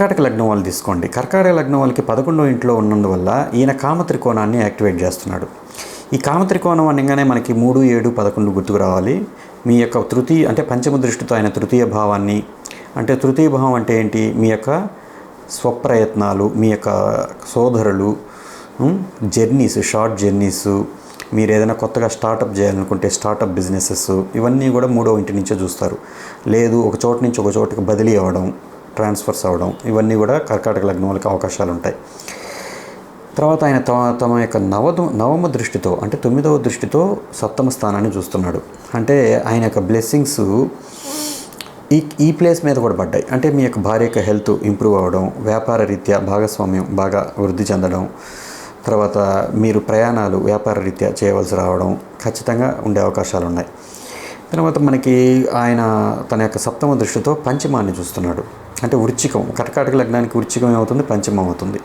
కర్కాటక లగ్నం వాళ్ళు తీసుకోండి. కర్కాటక లగ్నం వాళ్ళకి పదకొండో ఇంట్లో ఉన్నందువల్ల ఈయన కామత్రికోణాన్ని యాక్టివేట్ చేస్తున్నాడు. ఈ కామత్రికోణం అనగానే మనకి మూడు ఏడు పదకొండు గుర్తుకు రావాలి. మీ యొక్క తృతీయ అంటే పంచమ దృష్టితో ఆయన తృతీయ భావాన్ని అంటే తృతీయ భావం అంటే ఏంటి? మీ యొక్క స్వప్రయత్నాలు మీ యొక్క సోదరులు జర్నీస్ షార్ట్ జర్నీస్ మీరు ఏదైనా కొత్తగా స్టార్టప్ చేయాలనుకుంటే స్టార్టప్ బిజినెసెస్ ఇవన్నీ కూడా మూడో ఇంటి నుంచే చూస్తారు. లేదు ఒక చోట నుంచి ఒక చోటుకి బదిలీ అవ్వడం ట్రాన్స్ఫర్స్ అవ్వడం ఇవన్నీ కూడా కర్కాటక లగ్నం వాళ్ళకి అవకాశాలు ఉంటాయి తర్వాత ఆయన తమ తమ యొక్క నవద నవమ దృష్టితో అంటే తొమ్మిదవ దృష్టితో సప్తమ స్థానాన్ని చూస్తున్నాడు. అంటే ఆయన యొక్క బ్లెస్సింగ్స్ ఈ ఈ ప్లేస్ మీద కూడా పడ్డాయి. అంటే మీ యొక్క భార్య యొక్క హెల్త్ ఇంప్రూవ్ అవ్వడం వ్యాపార రీత్యా భాగస్వామ్యం బాగా వృద్ధి చెందడం తర్వాత మీరు ప్రయాణాలు వ్యాపార రీత్యా చేయవలసి రావడం ఖచ్చితంగా ఉండే అవకాశాలు ఉన్నాయి తర్వాత మనకి ఆయన తన యొక్క సప్తమ దృష్టితో పంచమాన్ని చూస్తున్నాడు. అంటే వృచ్చికం కటకాటక లగ్నానికి వృచ్చికం ఏమవుతుంది? పంచమం అవుతుంది.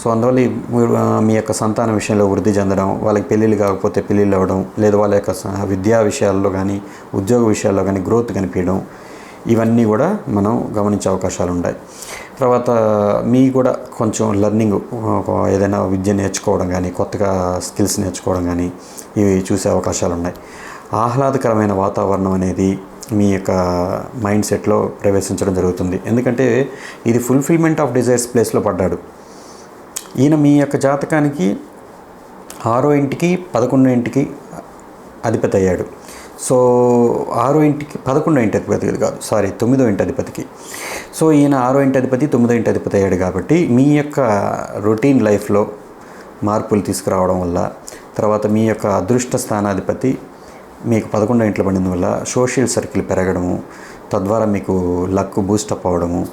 సో అందువల్ల మీ యొక్క సంతాన విషయంలో వృద్ధి చెందడం వాళ్ళకి పెళ్ళిళ్ళు కాకపోతే పెళ్ళిళ్ళు అవ్వడం లేదా వాళ్ళ యొక్క విద్యా విషయాల్లో కానీ ఉద్యోగ విషయాల్లో కానీ గ్రోత్ కనిపించడం ఇవన్నీ కూడా మనం గమనించే అవకాశాలు ఉన్నాయి తర్వాత మీ కూడా కొంచెం లెర్నింగ్ ఏదైనా విద్య నేర్చుకోవడం కానీ కొత్తగా స్కిల్స్ నేర్చుకోవడం కానీ ఇవి చూసే అవకాశాలు ఉన్నాయి. ఆహ్లాదకరమైన వాతావరణం అనేది మీ యొక్క మైండ్ సెట్లో ప్రవేశించడం జరుగుతుంది. ఎందుకంటే ఇది ఫుల్ఫిల్మెంట్ ఆఫ్ డిజైర్స్ ప్లేస్లో పడ్డాడు. ఈయన మీ యొక్క జాతకానికి ఆరో ఇంటికి పదకొండో ఇంటికి అధిపతి అయ్యాడు. సో ఆరో ఇంటికి పదకొండో ఇంటి అధిపతి కాదు సారీ తొమ్మిదో ఇంటి అధిపతికి. సో ఈయన ఆరో ఇంటి అధిపతి తొమ్మిదో ఇంటి అధిపతి అయ్యాడు కాబట్టి మీ యొక్క రొటీన్ లైఫ్లో మార్పులు తీసుకురావడం వల్ల తర్వాత మీ యొక్క అదృష్ట స్థానాధిపతి మీకు పదకొండో ఇంట్లో పడిన వల్ల సోషల్ సర్కిల్ పెరగడము తద్వారా మీకు లక్ బూస్టప్ అవ్వడము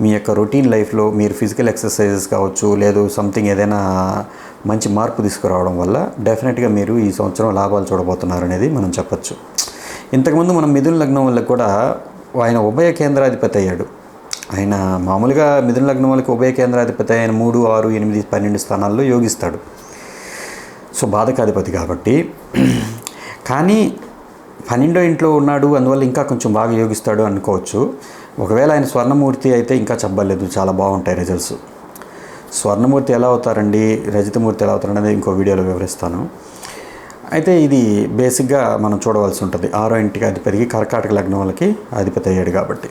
మీ యొక్క రొటీన్ లైఫ్లో మీరు ఫిజికల్ ఎక్సర్సైజెస్ కావచ్చు లేదు సంథింగ్ ఏదైనా మంచి మార్పు తీసుకురావడం వల్ల డెఫినెట్గా మీరు ఈ సంవత్సరం లాభాలు చూడబోతున్నారు అనేది మనం చెప్పచ్చు. ఇంతకుముందు మనం మిథున లగ్నం వల్ల కూడా ఆయన ఉభయ కేంద్రాధిపతి అయ్యాడు. ఆయన మామూలుగా మిథున లగ్నం వాళ్ళకి ఉభయ కేంద్రాధిపతి ఆయన మూడు ఆరు ఎనిమిది పన్నెండు స్థానాల్లో యోగిస్తాడు. సో బాధకాధిపతి కాబట్టి కానీ పన్నెండో ఇంట్లో ఉన్నాడు అందువల్ల ఇంకా కొంచెం బాగా యోగిస్తాడు అనుకోవచ్చు. ఒకవేళ ఆయన స్వర్ణమూర్తి అయితే ఇంకా చెప్పలేదు చాలా బాగుంటాయి రిజల్ట్స్. స్వర్ణమూర్తి ఎలా అవుతారండి రజితమూర్తి ఎలా అవుతారనేది ఇంకో వీడియోలో వివరిస్తాను. అయితే ఇది బేసిక్గా మనం చూడవలసి ఉంటుంది. ఆరో ఇంటికి అధిపతికి కర్కాటక లగ్నం వాళ్ళకి అధిపతి అయ్యాడు కాబట్టి.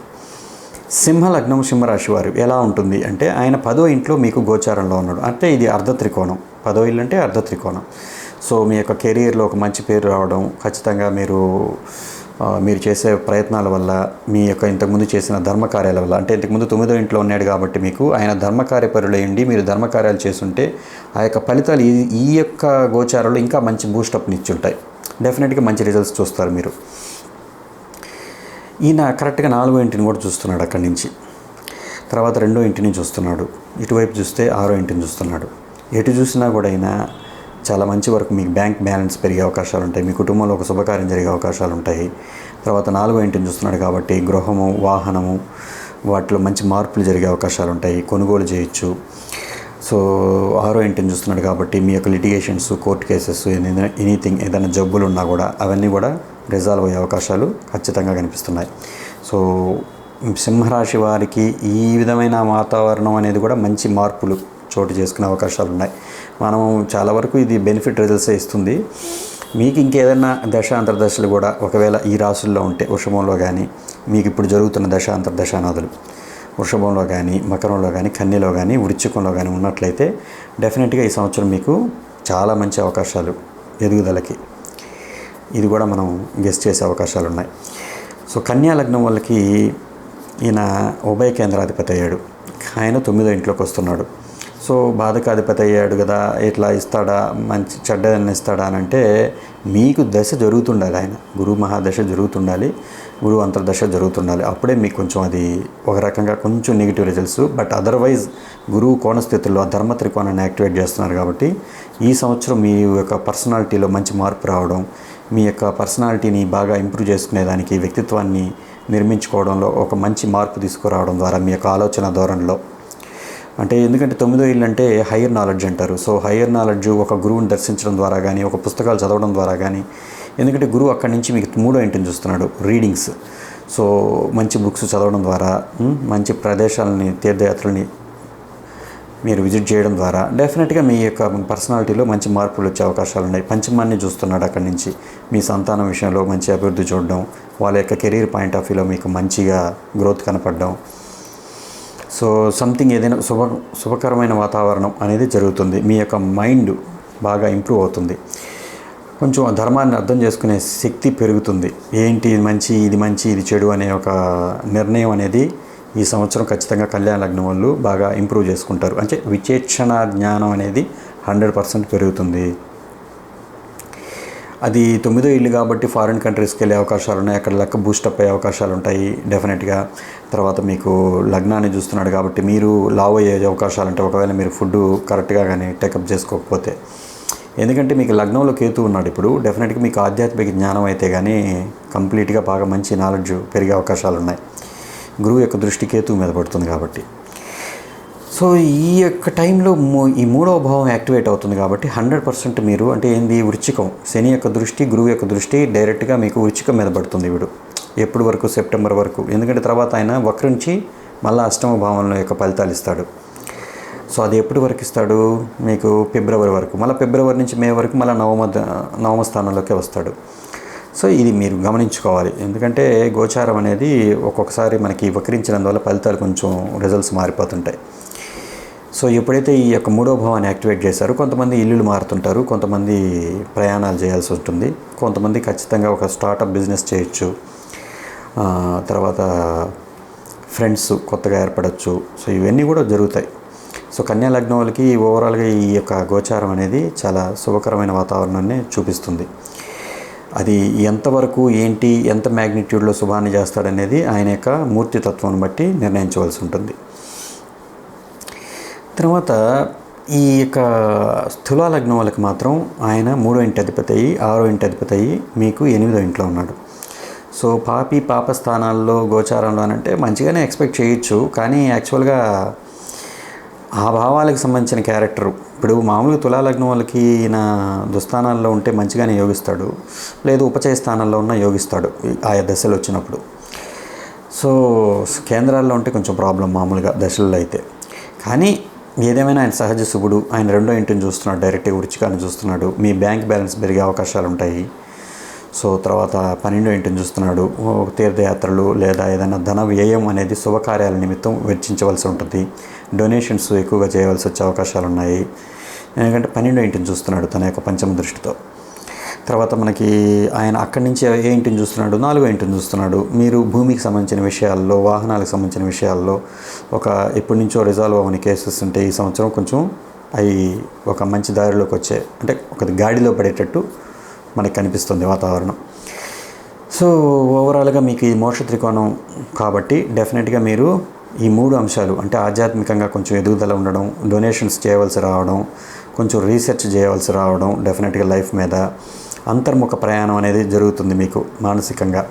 సింహ లగ్నం సింహరాశి వారు ఎలా ఉంటుంది అంటే ఆయన పదో ఇంట్లో మీకు గోచారంలో ఉన్నాడు. అంటే ఇది అర్ధ త్రికోణం పదో ఇల్లు అంటే అర్ధ త్రికోణం సో మీ యొక్క కెరీర్లో ఒక మంచి పేరు రావడం ఖచ్చితంగా మీరు మీరు చేసే ప్రయత్నాల వల్ల మీ యొక్క ఇంతకుముందు చేసిన ధర్మకార్యాల వల్ల అంటే ఇంతకుముందు తొమ్మిదో ఇంట్లో ఉన్నాడు కాబట్టి మీకు ఆయన ధర్మకార్యపరులయ్యండి మీరు ధర్మకార్యాలు చేస్తుంటే ఆ యొక్క ఫలితాలు ఈ ఈ యొక్క గోచారంలో ఇంకా మంచి బూస్టప్ని ఇచ్చుంటాయి. డెఫినెట్గా మంచి రిజల్ట్స్ చూస్తారు మీరు. ఈయన కరెక్ట్గా నాలుగో ఇంటిని కూడా చూస్తున్నాడు అక్కడి నుంచి. తర్వాత రెండో ఇంటిని చూస్తున్నాడు. ఇటువైపు చూస్తే ఆరో ఇంటిని చూస్తున్నాడు. ఎటు చూసినా కూడా అయినా చాలా మంచి వరకు మీకు బ్యాంక్ బ్యాలెన్స్ పెరిగే అవకాశాలు ఉంటాయి. మీ కుటుంబంలో ఒక శుభకార్యం జరిగే అవకాశాలు ఉంటాయి. తర్వాత నాలుగో ఇంటిని చూస్తున్నాడు కాబట్టి గృహము వాహనము వాటిలో మంచి మార్పులు జరిగే అవకాశాలు ఉంటాయి. కొనుగోలు చేయొచ్చు. సో ఆరో ఇంటిని చూస్తున్నాడు కాబట్టి మీ యొక్క లిటిగేషన్స్ కోర్టు కేసెస్ ఎనీథింగ్ ఏదైనా జబ్బులు ఉన్నా కూడా అవన్నీ కూడా రిజాల్వ్ అయ్యే అవకాశాలు ఖచ్చితంగా కనిపిస్తున్నాయి. సో సింహరాశి వారికి ఈ విధమైన వాతావరణం అనేది కూడా మంచి మార్పులు చోటు చేసుకునే అవకాశాలు ఉన్నాయి. మనం చాలా వరకు ఇది బెనిఫిట్ రిజల్ట్స్ ఇస్తుంది. మీకు ఇంకేదైనా దశ అంతర్దశలు కూడా ఒకవేళ ఈ రాసుల్లో ఉంటే వృషభంలో కానీ మీకు ఇప్పుడు జరుగుతున్న దశ అంతర్దశానాదులు వృషభంలో కానీ మకరంలో కానీ కన్నెలో కానీ వృచ్చికంలో కానీ ఉన్నట్లయితే డెఫినెట్గా ఈ సంవత్సరం మీకు చాలా మంచి అవకాశాలు ఎదుగుదలకి ఇది కూడా మనం గెస్ట్ చేసే అవకాశాలు ఉన్నాయి. సో కన్యా లగ్నం వాళ్ళకి ఈయన ఉభయ కేంద్రాధిపతి అయ్యాడు. ఆయన తొమ్మిదో ఇంట్లోకి వస్తున్నాడు. సో బాధకాధిపతి అయ్యాడు కదా ఇట్లా ఇస్తాడా మంచి చెడ్డదని ఇస్తాడా అని అంటే మీకు దశ జరుగుతుండాలి ఆయన. గురువు మహాదశ జరుగుతుండాలి గురువు అంతర్దశ జరుగుతుండాలి. అప్పుడే మీకు కొంచెం అది ఒక రకంగా కొంచెం నెగిటివ్ రిజల్ట్స్ బట్ అదర్వైజ్ గురువు కోణస్థితుల్లో ఆ ధర్మ త్రికోణాన్ని యాక్టివేట్ చేస్తున్నారు కాబట్టి ఈ సంవత్సరం మీ యొక్క పర్సనాలిటీలో మంచి మార్పు రావడం మీ యొక్క పర్సనాలిటీని బాగా ఇంప్రూవ్ చేసుకునేదానికి వ్యక్తిత్వాన్ని నిర్మించుకోవడంలో ఒక మంచి మార్పు తీసుకురావడం ద్వారా మీ యొక్క ఆలోచన ధోరణిలో అంటే ఎందుకంటే తొమ్మిదో ఇల్లు అంటే హయ్యర్ నాలెడ్జ్ అంటారు. సో హయ్యర్ నాలెడ్జ్ ఒక గురువుని దర్శించడం ద్వారా కానీ ఒక పుస్తకాలు చదవడం ద్వారా కానీ ఎందుకంటే గురువు అక్కడి నుంచి మీకు మూడో ఇంటిని చూస్తున్నాడు రీడింగ్స్. సో మంచి బుక్స్ చదవడం ద్వారా మంచి ప్రదేశాలని తీర్థయాత్రల్ని మీరు విజిట్ చేయడం ద్వారా డెఫినెట్గా మీ యొక్క పర్సనాలిటీలో మంచి మార్పులు వచ్చే అవకాశాలు ఉన్నాయి. పంచమాన్ని చూస్తున్నాడు అక్కడి నుంచి. మీ సంతానం విషయంలో మంచి అభివృద్ధి చూడడం వాళ్ళ యొక్క కెరీర్ పాయింట్ ఆఫ్ వ్యూలో మీకు మంచిగా గ్రోత్ కనపడడం సో సంథింగ్ ఏదైనా శుభ శుభకరమైన వాతావరణం అనేది జరుగుతుంది. మీ యొక్క మైండ్ బాగా ఇంప్రూవ్ అవుతుంది. కొంచెం ఆ ధర్మాన్ని అర్థం చేసుకునే శక్తి పెరుగుతుంది. ఏంటి ఇది మంచి ఇది మంచి ఇది చెడు అనే ఒక నిర్ణయం అనేది ఈ సంవత్సరం ఖచ్చితంగా కళ్యాణ లగ్నం వాళ్ళు బాగా ఇంప్రూవ్ చేసుకుంటారు. అంటే విచేక్షణ జ్ఞానం అనేది హండ్రెడ్ పర్సెంట్ పెరుగుతుంది. అది తొమ్మిదో ఇల్లు కాబట్టి ఫారిన్ కంట్రీస్కి వెళ్ళే అవకాశాలు ఉన్నాయి. అక్కడ లెక్క బూస్టప్ అయ్యే అవకాశాలు ఉంటాయి డెఫినెట్గా తర్వాత మీకు లగ్నాన్ని చూస్తున్నాడు కాబట్టి మీరు లావ్ అయ్యే అవకాశాలు ఉంటాయి. ఒకవేళ మీరు ఫుడ్ కరెక్ట్గా కానీ టేకప్ చేసుకోకపోతే. ఎందుకంటే మీకు లగ్నంలో కేతు ఉన్నాడు ఇప్పుడు. డెఫినెట్గా మీకు ఆధ్యాత్మిక జ్ఞానం అయితే కానీ కంప్లీట్గా బాగా మంచి నాలెడ్జ్ పెరిగే అవకాశాలు ఉన్నాయి. గురువు యొక్క దృష్టి కేతువు మీద పడుతుంది కాబట్టి. సో ఈ యొక్క టైంలో మూ- ఈ మూడవ భావం యాక్టివేట్ అవుతుంది కాబట్టి హండ్రెడ్ పర్సెంట్ మీరు అంటే ఏంది? వృచ్చికం. శని యొక్క దృష్టి గురువు యొక్క దృష్టి డైరెక్ట్గా మీకు వృచ్చికం మీద పడుతుంది వీడు. ఎప్పుడు వరకు? సెప్టెంబర్ వరకు. ఎందుకంటే తర్వాత ఆయన వక్రించి మళ్ళీ అష్టమ భావంలో యొక్క ఫలితాలు ఇస్తాడు. సో అది ఎప్పటి వరకు ఇస్తాడు? మీకు ఫిబ్రవరి వరకు. మళ్ళీ ఫిబ్రవరి నుంచి మే వరకు మళ్ళీ నవమ నవమ స్థానంలోకి వస్తాడు. సో ఇది మీరు గమనించుకోవాలి. ఎందుకంటే గోచారం అనేది ఒక్కొక్కసారి మనకి వక్రించినందువల్ల ఫలితాలు కొంచెం రిజల్ట్స్ మారిపోతుంటాయి. సో ఎప్పుడైతే ఈ యొక్క మూడో భావాన్ని యాక్టివేట్ చేశారో కొంతమంది ఇల్లులు మారుతుంటారు కొంతమంది ప్రయాణాలు చేయాల్సి ఉంటుంది. కొంతమంది ఖచ్చితంగా ఒక స్టార్టప్ బిజినెస్ చేయొచ్చు. తర్వాత ఫ్రెండ్స్ కొత్తగా ఏర్పడచ్చు. సో ఇవన్నీ కూడా జరుగుతాయి. సో కన్యా లగ్నం వాళ్ళకి ఓవరాల్గా ఈ యొక్క గోచారం అనేది చాలా శుభకరమైన వాతావరణాన్ని చూపిస్తుంది. అది ఎంతవరకు ఏంటి ఎంత మ్యాగ్నిట్యూడ్లో శుభాన్ని చేస్తాడనేది ఆయన యొక్క మూర్తితత్వాన్ని బట్టి నిర్ణయించవలసి ఉంటుంది. తర్వాత ఈ యొక్క స్థూల లగ్నం వాళ్ళకి మాత్రం ఆయన మూడో ఇంటి అధిపతి అయ్యి ఆరో ఇంటి అధిపతి అయ్యి మీకు ఎనిమిదో ఇంట్లో ఉన్నాడు. సో పాపి పాప స్థానాల్లో గోచారంలో అని అంటే మంచిగానే ఎక్స్పెక్ట్ చేయొచ్చు. కానీ యాక్చువల్గా ఆ భావాలకు సంబంధించిన క్యారెక్టర్. ఇప్పుడు మామూలుగా తులాలగ్నం వాళ్ళకి ఈయన దుస్థానాల్లో ఉంటే మంచిగానే యోగిస్తాడు. లేదు ఉపచయ స్థానాల్లో ఉన్న యోగిస్తాడు ఆయా దశలు వచ్చినప్పుడు. సో కేంద్రాల్లో ఉంటే కొంచెం ప్రాబ్లం మామూలుగా దశల్లో అయితే. కానీ ఏదేమైనా ఆయన సహజ శుభుడు ఆయన రెండో ఇంటిని చూస్తున్నాడు డైరెక్ట్గా వృచ్చికాన్ని చూస్తున్నాడు మీ బ్యాంక్ బ్యాలెన్స్ పెరిగే అవకాశాలు ఉంటాయి. సో తర్వాత పన్నెండో ఇంటిని చూస్తున్నాడు తీర్థయాత్రలు లేదా ఏదైనా ధన వ్యయం అనేది శుభకార్యాల నిమిత్తం వెచ్చించవలసి ఉంటుంది. డొనేషన్స్ ఎక్కువగా చేయవలసి వచ్చే అవకాశాలు ఉన్నాయి. ఎందుకంటే పన్నెండో ఇంటిని చూస్తున్నాడు తన యొక్క పంచమ దృష్టితో. తర్వాత మనకి ఆయన అక్కడి నుంచి ఏ ఇంటిని చూస్తున్నాడు? నాలుగో ఇంటిని చూస్తున్నాడు. మీరు భూమికి సంబంధించిన విషయాల్లో వాహనాలకు సంబంధించిన విషయాల్లో ఒక ఎప్పటి నుంచో రిజాల్వ్ అవ్వని కేసెస్ ఉంటే ఈ సంవత్సరం కొంచెం అవి ఒక మంచి దారిలోకి వచ్చే అంటే ఒక గాడిలో పడేటట్టు మనకి కనిపిస్తుంది వాతావరణం. సో ఓవరాల్గా మీకు ఈ మోక్ష త్రికోణం కాబట్టి డెఫినెట్గా మీరు ఈ మూడు అంశాలు అంటే ఆధ్యాత్మికంగా కొంచెం ఎదుగుదల ఉండడం డొనేషన్స్ చేయవలసి రావడం కొంచెం రీసెర్చ్ చేయవలసి రావడం డెఫినెట్గా లైఫ్ మీద అంతర్ముఖ ప్రయాణం అనేది జరుగుతుంది మీకు మానసికంగా.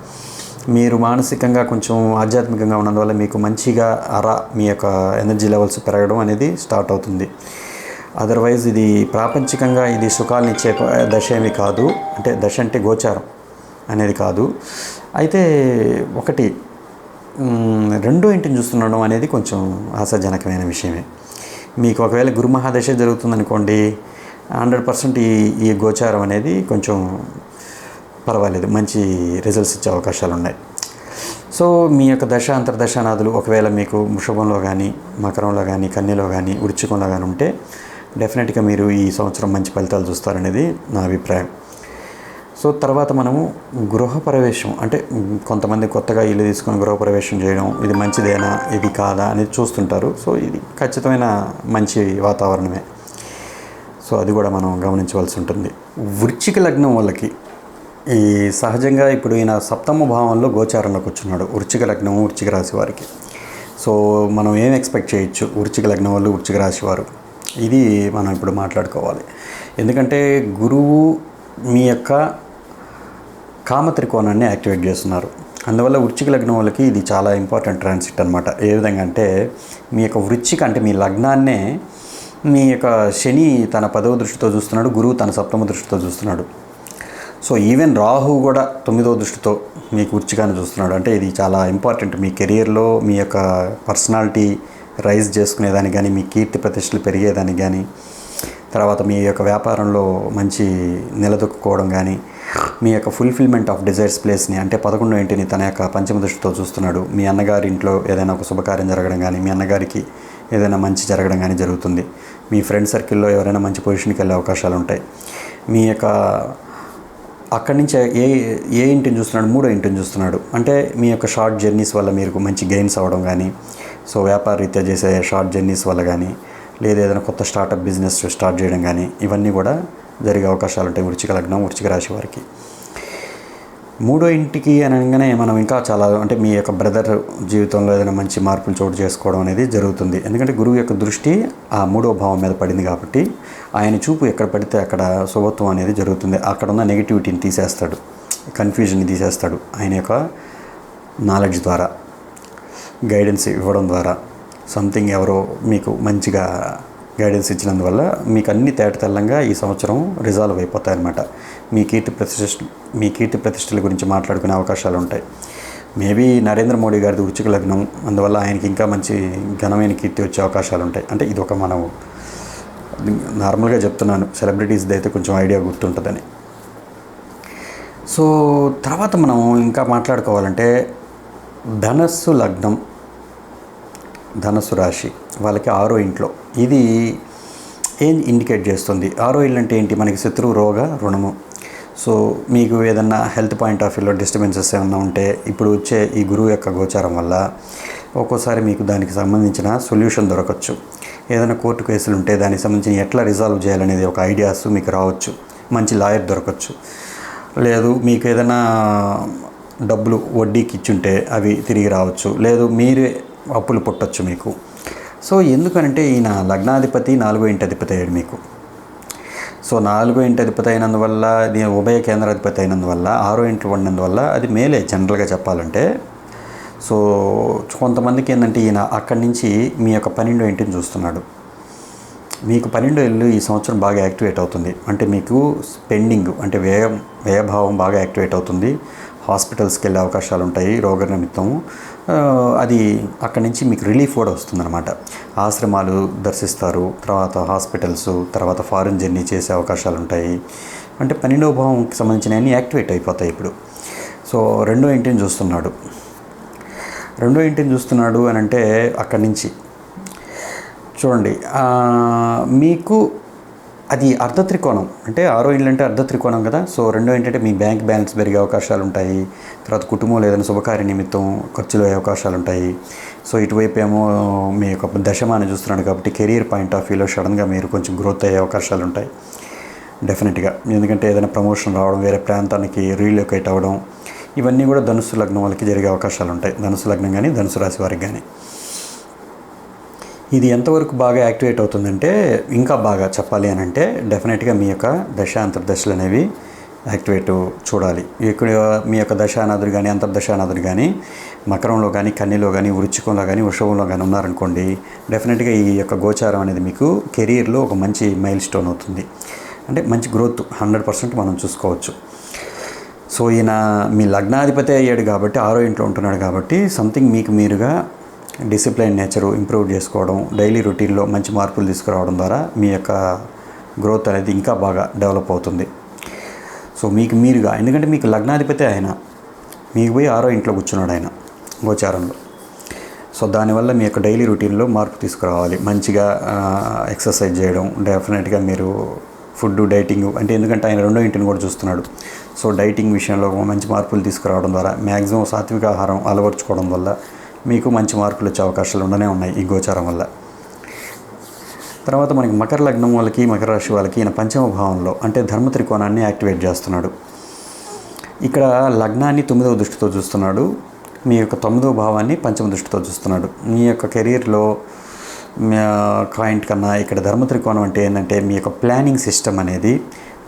మీరు మానసికంగా కొంచెం ఆధ్యాత్మికంగా ఉన్నందువల్ల మీకు మంచిగా అర మీ యొక్క ఎనర్జీ లెవెల్స్ పెరగడం అనేది స్టార్ట్ అవుతుంది. అదర్వైజ్ ఇది ప్రాపంచికంగా ఇది సుఖాలను ఇచ్చే దశ ఏమి కాదు. అంటే దశ అంటే గోచారం అనేది కాదు. అయితే ఒకటి రెండో ఇంటిని చూస్తుండడం అనేది కొంచెం ఆశాజనకమైన విషయమే. మీకు ఒకవేళ గురు మహాదశ జరుగుతుందనుకోండి హండ్రెడ్ పర్సెంట్ ఈ ఈ గోచారం అనేది కొంచెం పర్వాలేదు. మంచి రిజల్ట్స్ ఇచ్చే అవకాశాలు ఉన్నాయి సో మీ యొక్క దశ అంతర్దశానాదులు ఒకవేళ మీకు వృషభంలో కానీ మకరంలో కానీ కన్యలో కానీ వృచ్చికంలో కానీ ఉంటే డెఫినెట్గా మీరు ఈ సంవత్సరం మంచి ఫలితాలు చూస్తారనేది నా అభిప్రాయం. సో తర్వాత మనము గృహప్రవేశం అంటే కొంతమంది కొత్తగా ఇల్లు తీసుకొని గృహప్రవేశం చేయడం ఇది మంచిదేనా ఇది కాదా అనేది చూస్తుంటారు. సో ఇది ఖచ్చితమైన మంచి వాతావరణమే. సో అది కూడా మనం గమనించవలసి ఉంటుంది. వృచ్చిక లగ్నం వాళ్ళకి ఈ సహజంగా ఇప్పుడు ఈయన సప్తమ భావంలో గోచారంలోకి వచ్చున్నాడు వృచ్చిక లగ్నం వృచ్చిక రాశి వారికి. సో మనం ఏం ఎక్స్పెక్ట్ చేయొచ్చు? వృచ్చిక లగ్నం వాళ్ళు వృచ్చిక రాశి వారు? ఇది మనం ఇప్పుడు మాట్లాడుకోవాలి. ఎందుకంటే గురువు మీ యొక్క కామత్రికోణాన్ని యాక్టివేట్ చేస్తున్నారు. అందువల్ల వృచ్చిక లగ్నం వాళ్ళకి ఇది చాలా ఇంపార్టెంట్ ట్రాన్సిట్ అనమాట ఏ విధంగా అంటే మీ యొక్క వృచ్చిక అంటే మీ లగ్నాన్నే మీ యొక్క శని తన పదవ దృష్టితో చూస్తున్నాడు గురువు తన సప్తమ దృష్టితో చూస్తున్నాడు. సో ఈవెన్ రాహు కూడా తొమ్మిదో దృష్టితో మీకు ఉచ్చిగానే చూస్తున్నాడు. అంటే ఇది చాలా ఇంపార్టెంట్ మీ కెరియర్లో మీ యొక్క పర్సనాలిటీ రైజ్ చేసుకునేదానికి కానీ మీ కీర్తి ప్రతిష్టలు పెరిగేదానికి కానీ తర్వాత మీ యొక్క వ్యాపారంలో మంచి నిలదొక్కుకోవడం కానీ మీ యొక్క ఫుల్ఫిల్మెంట్ ఆఫ్ డిజైర్స్ ప్లేస్ని అంటే పదకొండో ఇంటిని తన యొక్క పంచమ దృష్టితో చూస్తున్నాడు. మీ అన్నగారి ఇంట్లో ఏదైనా ఒక శుభకార్యం జరగడం కానీ మీ అన్నగారికి ఏదైనా మంచి జరగడం కానీ జరుగుతుంది. మీ ఫ్రెండ్ సర్కిల్లో ఎవరైనా మంచి పొజిషన్కి వెళ్ళే అవకాశాలు ఉంటాయి మీ యొక్క అక్కడి నుంచి ఏ ఏ ఇంటిని చూస్తున్నాడు? మూడో ఇంటిని చూస్తున్నాడు. అంటే మీ యొక్క షార్ట్ జర్నీస్ వల్ల మీరు మంచి గెయిన్స్ అవ్వడం కానీ సో వ్యాపార రీత్యా చేసే షార్ట్ జర్నీస్ వల్ల కానీ లేదా ఏదైనా కొత్త స్టార్టప్ బిజినెస్ స్టార్ట్ చేయడం కానీ ఇవన్నీ కూడా జరిగే అవకాశాలు ఉంటాయి వృచ్చిక లగ్నం వృచ్చిక రాశి వారికి. మూడో ఇంటికి అనగానే మనం ఇంకా చాలా అంటే మీ యొక్క బ్రదర్ జీవితంలో ఏదైనా మంచి మార్పులు చోటు చేసుకోవడం అనేది జరుగుతుంది. ఎందుకంటే గురువు యొక్క దృష్టి ఆ మూడో భావం మీద పడింది కాబట్టి ఆయన చూపు ఎక్కడ పడితే అక్కడ శుభత్వం అనేది జరుగుతుంది. అక్కడ ఉన్న నెగిటివిటీని తీసేస్తాడు కన్ఫ్యూజన్ని తీసేస్తాడు ఆయన యొక్క నాలెడ్జ్ ద్వారా గైడెన్స్ ఇవ్వడం ద్వారా. సంథింగ్ ఎవరో మీకు మంచిగా గైడెన్స్ ఇచ్చినందువల్ల మీకు అన్ని తేటతెల్లంగా ఈ సంవత్సరం రిజాల్వ్ అయిపోతాయి అన్నమాట మీ కీర్తి ప్రతిష్ట మీ కీర్తి ప్రతిష్టల గురించి మాట్లాడుకునే అవకాశాలు ఉంటాయి. మేబీ నరేంద్ర మోడీ గారిది ఉచిక లగ్నం అందువల్ల ఆయనకి ఇంకా మంచి ఘనమైన కీర్తి వచ్చే అవకాశాలు ఉంటాయి. అంటే ఇది ఒక మనం నార్మల్గా చెప్తున్నాను సెలబ్రిటీస్ది అయితే కొంచెం ఐడియా గుర్తుంటుందని. సో తర్వాత మనం ఇంకా మాట్లాడుకోవాలంటే ధనస్సు లగ్నం ధనస్సు రాశి వాళ్ళకి ఆరో ఇంట్లో. ఇది ఏం ఇండికేట్ చేస్తుంది? ఆరో ఇల్లు అంటే ఏంటి? మనకి శత్రువు రోగ రుణము. సో మీకు ఏదన్నా హెల్త్ పాయింట్ ఆఫ్ వ్యూలో డిస్టర్బెన్సెస్ ఏమైనా ఉంటే ఇప్పుడు వచ్చే ఈ గురువు యొక్క గోచారం వల్ల ఒక్కోసారి మీకు దానికి సంబంధించిన సొల్యూషన్ దొరకచ్చు. ఏదైనా కోర్టు కేసులు ఉంటే దానికి సంబంధించి ఎట్లా రిజాల్వ్ చేయాలనేది ఒక ఐడియాస్ మీకు రావచ్చు. మంచి లాయర్ దొరకచ్చు. లేదు మీకు ఏదైనా డబ్బులు వడ్డీకి ఇచ్చుంటే అవి తిరిగి రావచ్చు. లేదు మీరే అప్పులు పుట్టచ్చు మీకు. సో ఎందుకనంటే ఈయన లగ్నాధిపతి నాలుగో ఇంటి అధిపతి అయ్యాడు మీకు. సో నాలుగో ఇంటి అధిపతి అయినందువల్ల ఇది ఉభయ కేంద్రాధిపతి అయినందువల్ల ఆరో ఇంట్లో ఉన్నందువల్ల అది మేలే జనరల్గా చెప్పాలంటే. సో కొంతమందికి ఏంటంటే ఈయన అక్కడి నుంచి మీ యొక్క పన్నెండో ఇంటిని చూస్తున్నాడు. మీకు పన్నెండో ఇల్లు ఈ సంవత్సరం బాగా యాక్టివేట్ అవుతుంది. అంటే మీకు స్పెండింగ్ అంటే వ్యయ వ్యయభావం బాగా యాక్టివేట్ అవుతుంది. హాస్పిటల్స్కి వెళ్ళే అవకాశాలు ఉంటాయి రోగ నిమిత్తం అది అక్కడి నుంచి మీకు రిలీఫ్ కూడా వస్తుందన్నమాట. ఆశ్రమాలు దర్శిస్తారు తర్వాత హాస్పిటల్స్ తర్వాత ఫారెన్ జర్నీ చేసే అవకాశాలు ఉంటాయి. అంటే పన్నెండవ భావంకి సంబంధించినవన్నీ యాక్టివేట్ అయిపోతాయి ఇప్పుడు. సో రెండో ఇంటిని చూస్తున్నాడు. రెండో ఇంటిని చూస్తున్నాడు అని అంటే అక్కడి నుంచి. చూడండి మీకు అది అర్ధ త్రికోణం అంటే ఆరో ఇల్లు అంటే అర్ధ త్రికోణం కదా? సో రెండో ఏంటంటే మీ బ్యాంక్ బ్యాలెన్స్ పెరిగే అవకాశాలు ఉంటాయి తర్వాత కుటుంబంలో ఏదైనా శుభకార్య నిమిత్తం ఖర్చులు అయ్యే అవకాశాలు ఉంటాయి సో ఇటువైపు ఏమో మీ యొక్క దశమాన్ని చూస్తున్నాడు కాబట్టి కెరీర్ పాయింట్ ఆఫ్ వ్యూలో సడన్గా మీరు కొంచెం గ్రోత్ అయ్యే అవకాశాలు ఉంటాయి డెఫినెట్గా. ఎందుకంటే ఏదైనా ప్రమోషన్ రావడం వేరే ప్రాంతానికి రీలొకేట్ అవ్వడం ఇవన్నీ కూడా ధనుసు లగ్నం వాళ్ళకి జరిగే అవకాశాలు ఉంటాయి ధనుసు లగ్నం కానీ ధనుసు రాశి వారికి కానీ ఇది ఎంతవరకు బాగా యాక్టివేట్ అవుతుందంటే ఇంకా బాగా చెప్పాలి అని అంటే డెఫినెట్గా మీ యొక్క దశ అంతర్దశలు అనేవి యాక్టివేట్ చూడాలి. ఇక్కడ మీ యొక్క దశానాథుడు కానీ అంతర్దశానాథుడు కానీ మకరంలో కానీ కన్నిలో కానీ వృచ్చికంలో కానీ వృషభంలో కానీ ఉన్నారనుకోండి డెఫినెట్గా ఈ యొక్క గోచారం అనేది మీకు కెరీర్లో ఒక మంచి మైల్ స్టోన్ అవుతుంది. అంటే మంచి గ్రోత్ హండ్రెడ్ పర్సెంట్ మనం చూసుకోవచ్చు. సో ఈయన మీ లగ్నాధిపతి అయ్యాడు కాబట్టి ఆరో ఇంట్లో ఉంటున్నాడు కాబట్టి సంథింగ్ మీకు మీరుగా డిసిప్లైన్ నేచరు ఇంప్రూవ్ చేసుకోవడం డైలీ రొటీన్లో మంచి మార్పులు తీసుకురావడం ద్వారా మీ యొక్క గ్రోత్ అనేది ఇంకా బాగా డెవలప్ అవుతుంది. సో మీకు మీరుగా ఎందుకంటే మీకు లగ్నాధిపతి ఆయన మీకు పోయి ఆరో ఇంట్లో కూర్చున్నాడు ఆయన గోచారంలో. సో దానివల్ల మీ యొక్క డైలీ రొటీన్లో మార్పు తీసుకురావాలి. మంచిగా ఎక్సర్సైజ్ చేయడం డెఫినెట్గా మీరు ఫుడ్ డైటింగ్ అంటే ఎందుకంటే ఆయన రెండో ఇంటిని కూడా చూస్తున్నాడు. సో డైటింగ్ విషయంలో మంచి మార్పులు తీసుకురావడం ద్వారా మ్యాక్సిమం సాత్విక ఆహారం అలవర్చుకోవడం వల్ల మీకు మంచి మార్పులు వచ్చే అవకాశాలు ఉండనే ఉన్నాయి ఈ గోచారం వల్ల. తర్వాత మనకి మకర లగ్నం వాళ్ళకి మకర రాశి వాళ్ళకి ఈయన పంచమ భావంలో అంటే ధర్మ త్రికోణాన్ని యాక్టివేట్ చేస్తున్నాడు. ఇక్కడ లగ్నాన్ని తొమ్మిదవ దృష్టితో చూస్తున్నాడు. మీ యొక్క తొమ్మిదవ భావాన్ని పంచమ దృష్టితో చూస్తున్నాడు. మీ యొక్క కెరీర్లో క్లయింట్ కన్నా ఇక్కడ ధర్మ త్రికోణం అంటే ఏంటంటే మీ యొక్క ప్లానింగ్ సిస్టమ్ అనేది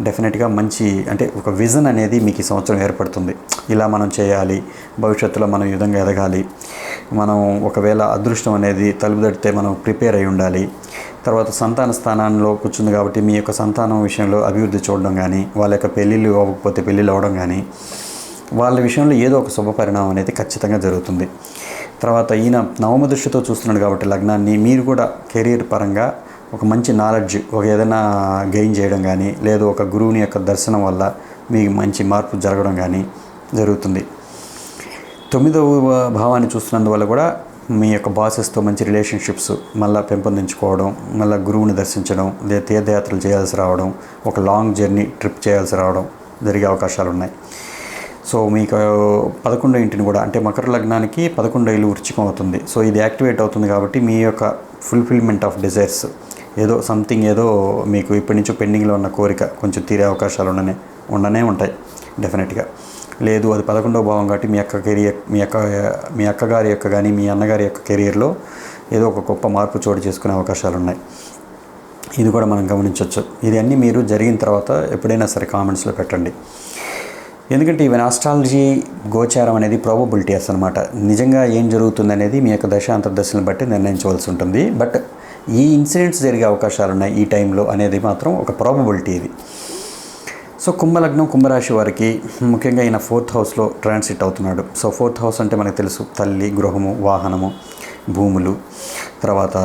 డెఫినెట్గా మంచి అంటే ఒక విజన్ అనేది మీకు ఈ సంవత్సరం ఏర్పడుతుంది. ఇలా మనం చేయాలి భవిష్యత్తులో మనం ఈ విధంగా ఎదగాలి. మనం ఒకవేళ అదృష్టం అనేది తలుపుదట్టితే మనం ప్రిపేర్ అయి ఉండాలి. తర్వాత సంతాన స్థానంలో కూర్చుంది కాబట్టి మీ యొక్క సంతానం విషయంలో అభివృద్ధి చూడడం కానీ వాళ్ళ యొక్క పెళ్ళిళ్ళు అవ్వకపోతే పెళ్ళిళ్ళు అవ్వడం కానీ వాళ్ళ విషయంలో ఏదో ఒక శుభ పరిణామం అనేది ఖచ్చితంగా జరుగుతుంది. తర్వాత ఈయన నవమ దృష్టితో చూస్తున్నాడు కాబట్టి లగ్నాన్ని మీరు కూడా కెరీర్ పరంగా ఒక మంచి నాలెడ్జ్ ఒక ఏదైనా గెయిన్ చేయడం కానీ లేదు ఒక గురువుని యొక్క దర్శనం వల్ల మీకు మంచి మార్పు జరగడం కానీ జరుగుతుంది. తొమ్మిదవ భావాన్ని చూస్తున్నందువల్ల కూడా మీ యొక్క బాసెస్తో మంచి రిలేషన్షిప్స్ మళ్ళీ పెంపొందించుకోవడం మళ్ళీ గురువుని దర్శించడం లేదా తీర్థయాత్రలు చేయాల్సి రావడం ఒక లాంగ్ జర్నీ ట్రిప్ చేయాల్సి రావడం జరిగే అవకాశాలు ఉన్నాయి. సో మీకు పదకొండో ఇంటిని కూడా అంటే మకర లగ్నానికి పదకొండో ఇల్లు వృచ్చికం అవుతుంది. సో ఇది యాక్టివేట్ అవుతుంది కాబట్టి మీ యొక్క ఫుల్ఫిల్మెంట్ ఆఫ్ డిజైర్స్ ఏదో సంథింగ్ ఏదో మీకు ఇప్పటి నుంచో పెండింగ్లో ఉన్న కోరిక కొంచెం తీరే అవకాశాలు ఉండనే ఉండనే ఉంటాయి డెఫినెట్గా లేదు అది పదకొండవ భావం కాబట్టి మీ యొక్క కెరియర్ మీ యొక్క మీ అక్కగారి యొక్క కానీ మీ అన్నగారి యొక్క కెరియర్లో ఏదో ఒక గొప్ప మార్పు చోటు చేసుకునే అవకాశాలు ఉన్నాయి ఇది కూడా మనం గమనించవచ్చు ఇది అన్నీ మీరు జరిగిన తర్వాత ఎప్పుడైనా సరే కామెంట్స్లో పెట్టండి. ఎందుకంటే ఈవెన్ ఆస్ట్రాలజీ గోచారం అనేది ప్రాబబిలిటీస్ అనమాట నిజంగా ఏం జరుగుతుంది అనేది మీ యొక్క దశ అంతర్దశలను బట్టి నిర్ణయించవలసి ఉంటుంది. బట్ ఈ ఇన్సిడెంట్స్ జరిగే అవకాశాలు ఉన్నాయి ఈ టైంలో అనేది మాత్రం ఒక ప్రాబబిలిటీ ఇది. సో కుంభలగ్నం కుంభరాశి వారికి ముఖ్యంగా ఈయన ఫోర్త్ హౌస్లో ట్రాన్సిట్ అవుతున్నాడు. సో ఫోర్త్ హౌస్ అంటే మనకు తెలుసు తల్లి గృహము వాహనము భూములు తర్వాత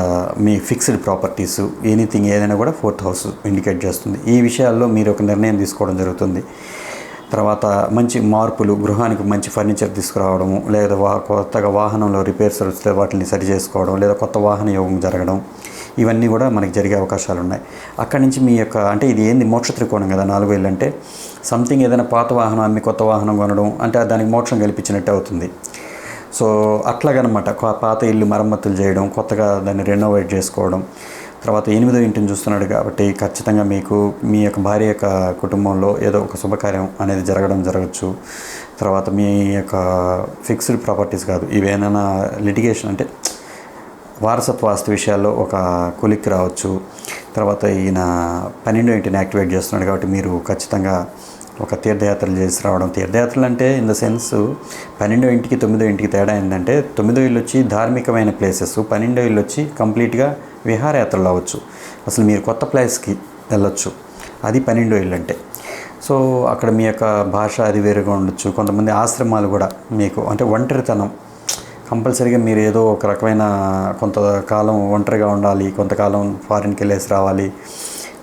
మీ ఫిక్స్డ్ ప్రాపర్టీస్ ఎనీథింగ్ ఏదైనా కూడా ఫోర్త్ హౌస్ ఇండికేట్ చేస్తుంది. ఈ విషయాల్లో మీరు ఒక నిర్ణయం తీసుకోవడం జరుగుతుంది. తర్వాత మంచి మార్పులు గృహానికి మంచి ఫర్నిచర్ తీసుకురావడము లేదా వా కొత్తగా వాహనంలో రిపేర్స్ వస్తే వాటిని సరి చేసుకోవడం లేదా కొత్త వాహన యోగం జరగడం ఇవన్నీ కూడా మనకి జరిగే అవకాశాలు ఉన్నాయి అక్కడి నుంచి మీ యొక్క అంటే ఇది ఏంది మోక్ష త్రికోణం కదా నాలుగు వేలు అంటే సంథింగ్ ఏదైనా పాత వాహనం అమ్మి కొత్త వాహనం కొనడం అంటే దానికి మోక్షం కల్పించినట్టే అవుతుంది. సో అట్లాగనమాట పాత ఇల్లు మరమ్మతులు చేయడం కొత్తగా దాన్ని రెనోవేట్ చేసుకోవడం తర్వాత ఎనిమిదో ఇంటిని చూస్తున్నాడు కాబట్టి ఖచ్చితంగా మీకు మీ యొక్క భార్య యొక్క కుటుంబంలో ఏదో ఒక శుభకార్యం అనేది జరగడం జరగచ్చు. తర్వాత మీ యొక్క ఫిక్స్డ్ ప్రాపర్టీస్ కాదు ఇవేమైనా లిటిగేషన్ అంటే వారసత్వ ఆస్తి విషయాల్లో ఒక కొలిక్కి రావచ్చు. తర్వాత ఈయన పన్నెండో ఇంటిని యాక్టివేట్ చేస్తున్నాడు కాబట్టి మీరు ఖచ్చితంగా ఒక తీర్థయాత్రలు చేసి రావడం. తీర్థయాత్రలు అంటే ఇన్ ద సెన్స్ పన్నెండో ఇంటికి తొమ్మిదో ఇంటికి తేడా ఏంటంటే తొమ్మిదో ఇల్లు వచ్చి ధార్మికమైన ప్లేసెస్ పన్నెండో ఇల్లు వచ్చి కంప్లీట్గా విహారయాత్రలు అవ్వచ్చు. అసలు మీరు కొత్త ప్లేస్కి వెళ్ళొచ్చు. అది పన్నెండో ఇల్లు అంటే. సో అక్కడ మీ యొక్క భాష అది వేరుగా ఉండొచ్చు. కొంతమంది ఆశ్రమాలు కూడా మీకు అంటే ఒంటరితనం కంపల్సరీగా మీరు ఏదో ఒక రకమైన కొంతకాలం ఒంటరిగా ఉండాలి కొంతకాలం ఫారిన్కి వెళ్ళేసి రావాలి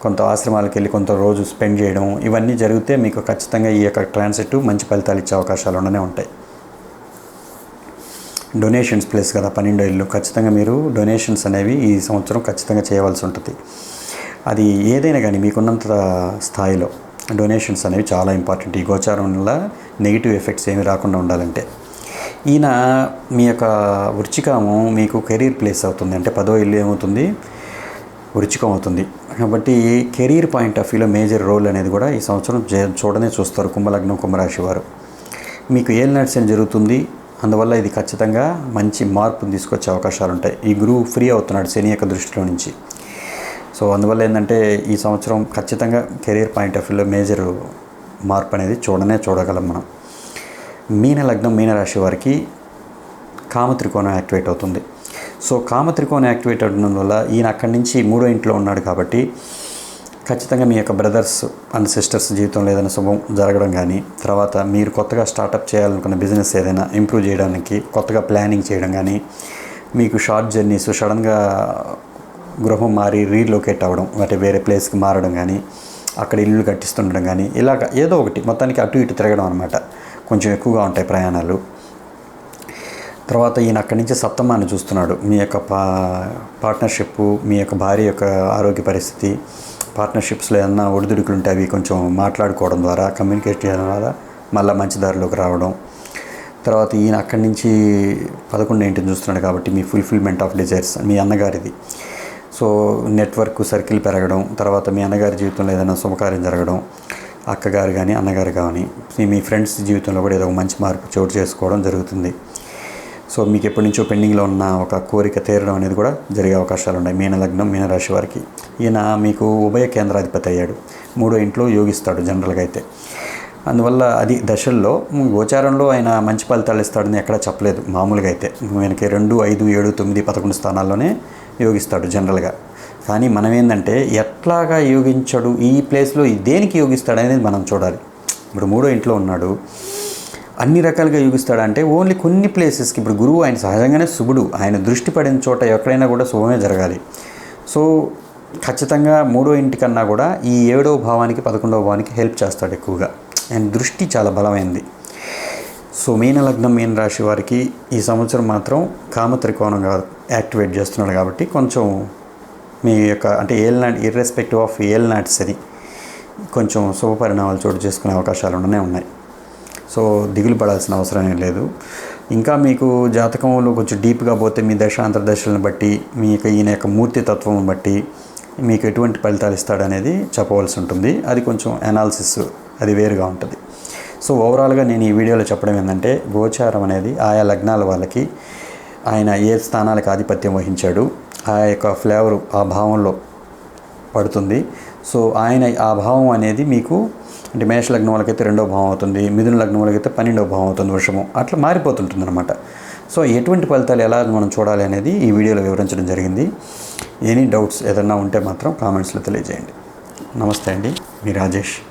కొంత ఆశ్రమాలకు వెళ్ళి కొంత రోజు స్పెండ్ చేయడం ఇవన్నీ జరిగితే మీకు ఖచ్చితంగా ఈ యొక్క ట్రాన్సిట్ మంచి ఫలితాలు ఇచ్చే అవకాశాలు ఉండనే ఉంటాయి. డొనేషన్స్ ప్లేస్ కదా పన్నెండో ఇల్లు ఖచ్చితంగా మీరు డొనేషన్స్ అనేవి ఈ సంవత్సరం ఖచ్చితంగా చేయవలసి ఉంటుంది. అది ఏదైనా కానీ మీకున్నంత స్థాయిలో డొనేషన్స్ అనేవి చాలా ఇంపార్టెంట్. ఈ గోచారం వల్ల నెగిటివ్ ఎఫెక్ట్స్ ఏమి రాకుండా ఉండాలంటే. ఈయన మీ యొక్క వృచ్చికము మీకు కెరీర్ ప్లేస్ అవుతుంది. అంటే పదో ఇల్లు ఏమవుతుంది? వృచ్చికం అవుతుంది. కాబట్టి కెరీర్ పాయింట్ ఆఫ్ వ్యూలో మేజర్ రోల్ అనేది కూడా ఈ సంవత్సరం చూడనే చూస్తారు కుంభలగ్నం కుంభరాశి వారు. మీకు ఏల్ నడిచిన జరుగుతుంది? అందువల్ల ఇది ఖచ్చితంగా మంచి మార్పును తీసుకొచ్చే అవకాశాలు ఉంటాయి. ఈ గురువు ఫ్రీ అవుతున్నాడు శని యొక్క దృష్టిలో నుంచి. సో అందువల్ల ఏంటంటే ఈ సంవత్సరం ఖచ్చితంగా కెరీర్ పాయింట్ ఆఫ్ వ్యూలో మేజర్ మార్పు అనేది చూడనే చూడగలం మనం. మీన లగ్నం మీనరాశి వారికి కామత్రికోణం యాక్టివేట్ అవుతుంది. సో కామత్రికోణం యాక్టివేట్ అవడం వల్ల ఈయన అక్కడి నుంచి మూడో ఇంట్లో ఉన్నాడు కాబట్టి ఖచ్చితంగా మీ యొక్క బ్రదర్స్ అండ్ సిస్టర్స్ జీవితంలో ఏదైనా శుభం జరగడం కానీ తర్వాత మీరు కొత్తగా స్టార్టప్ చేయాలనుకున్న బిజినెస్ ఏదైనా ఇంప్రూవ్ చేయడానికి కొత్తగా ప్లానింగ్ చేయడం కానీ మీకు షార్ట్ జర్నీస్ సడన్గా గృహం మారి రీలొకేట్ అవ్వడం అంటే వేరే ప్లేస్కి మారడం కానీ అక్కడ ఇల్లు కట్టిస్తుండడం కానీ ఇలాగ ఏదో ఒకటి మొత్తానికి అటు ఇటు తిరగడం అనమాట కొంచెం ఎక్కువగా ఉంటాయి ప్రయాణాలు. తర్వాత ఈయన అక్కడి నుంచి సప్తమాన్ని చూస్తున్నాడు. మీ యొక్క పా పార్ట్నర్షిప్ మీ యొక్క భార్య యొక్క ఆరోగ్య పరిస్థితి పార్ట్నర్షిప్స్లో ఏమన్నా ఒడిదుడుకులు ఉంటే అవి కొంచెం మాట్లాడుకోవడం ద్వారా కమ్యూనికేట్ చేయడం ద్వారా మళ్ళీ మంచి దారిలోకి రావడం. తర్వాత ఈయన అక్కడి నుంచి పదకొండు ఇంటిని చూస్తున్నాడు కాబట్టి మీ ఫుల్ఫిల్మెంట్ ఆఫ్ డిజైర్స్ మీ అన్నగారిది. సో నెట్వర్క్ సర్కిల్ పెరగడం తర్వాత మీ అన్నగారి జీవితంలో ఏదైనా శుభకార్యం జరగడం అక్కగారు కానీ అన్నగారు కానీ మీ ఫ్రెండ్స్ జీవితంలో కూడా ఏదో ఒక మంచి మార్పు చోటు చేసుకోవడం జరుగుతుంది. సో మీకు ఎప్పటి నుంచో పెండింగ్లో ఉన్న ఒక కోరిక తీరడం అనేది కూడా జరిగే అవకాశాలు ఉన్నాయి. మీన లగ్నం మీనరాశి వారికి. ఈయన మీకు ఉభయ కేంద్రాధిపతి అయ్యాడు. మూడో ఇంట్లో యోగిస్తాడు జనరల్గా అయితే. అందువల్ల అది దశల్లో గోచారంలో ఆయన మంచి ఫలితాలు ఇస్తాడని ఎక్కడ చెప్పలేదు. మామూలుగా అయితే. ఆయనకి రెండు ఐదు ఏడు తొమ్మిది పదకొండు స్థానాల్లోనే యోగిస్తాడు జనరల్గా. కానీ మనం ఏంటంటే ఎట్లాగా యోగించడు ఈ ప్లేస్లో దేనికి యోగిస్తాడు అనేది మనం చూడాలి. ఇప్పుడు మూడో ఇంట్లో ఉన్నాడు. అన్ని రకాలుగా యోగిస్తాడంటే ఓన్లీ కొన్ని ప్లేసెస్కి ఇప్పుడు గురువు ఆయన సహజంగానే శుభుడు. ఆయన దృష్టి పడిన చోట ఎక్కడైనా కూడా శుభమే జరగాలి. సో ఖచ్చితంగా మూడో ఇంటికన్నా కూడా ఈ ఏడవ భావానికి పదకొండవ భావానికి హెల్ప్ చేస్తాడు ఎక్కువగా. ఆయన దృష్టి చాలా బలమైంది. సో మీన లగ్నం మీన రాశి వారికి ఈ సంవత్సరం మాత్రం కామ త్రికోణంగా యాక్టివేట్ చేస్తున్నాడు కాబట్టి కొంచెం మీ యొక్క అంటే ఏల్నాట్ ఇర్రెస్పెక్టివ్ ఆఫ్ ఏల్నాట్స్ అది కొంచెం శుభ పరిణామాలు చోటు చేసుకునే అవకాశాలు ఉండనే ఉన్నాయి. సో దిగులు పడాల్సిన అవసరం ఏం లేదు. ఇంకా మీకు జాతకంలో కొంచెం డీప్గా పోతే మీ దశాంతర అంతర్దశలను బట్టి మీ యొక్క ఈయన యొక్క మూర్తి తత్వం బట్టి మీకు ఎటువంటి ఫలితాలు ఇస్తాడనేది చెప్పవలసి ఉంటుంది. అది కొంచెం అనాలిసిస్ అది వేరుగా ఉంటుంది. సో ఓవరాల్గా నేను ఈ వీడియోలో చెప్పడం ఏంటంటే గోచారం అనేది ఆయా లగ్నాల వాళ్ళకి ఆయన ఏ స్థానాలకు ఆధిపత్యం వహించాడు ఆ యొక్క ఫ్లేవరు ఆ భావంలో పడుతుంది. సో ఆయన ఆ భావం అనేది మీకు అంటే మేష లగ్నం వాళ్ళకైతే రెండో భావం అవుతుంది మిథున లగ్నం వాళ్ళకైతే పన్నెండో భావం అవుతుంది వృషము అట్లా మారిపోతుంటుంది అనమాట సో ఎటువంటి ఫలితాలు ఎలా మనం చూడాలి అనేది ఈ వీడియోలో వివరించడం జరిగింది. ఎనీ డౌట్స్ ఏదన్నా ఉంటే మాత్రం కామెంట్స్లో తెలియజేయండి. నమస్తే అండి. మీ రాజేష్.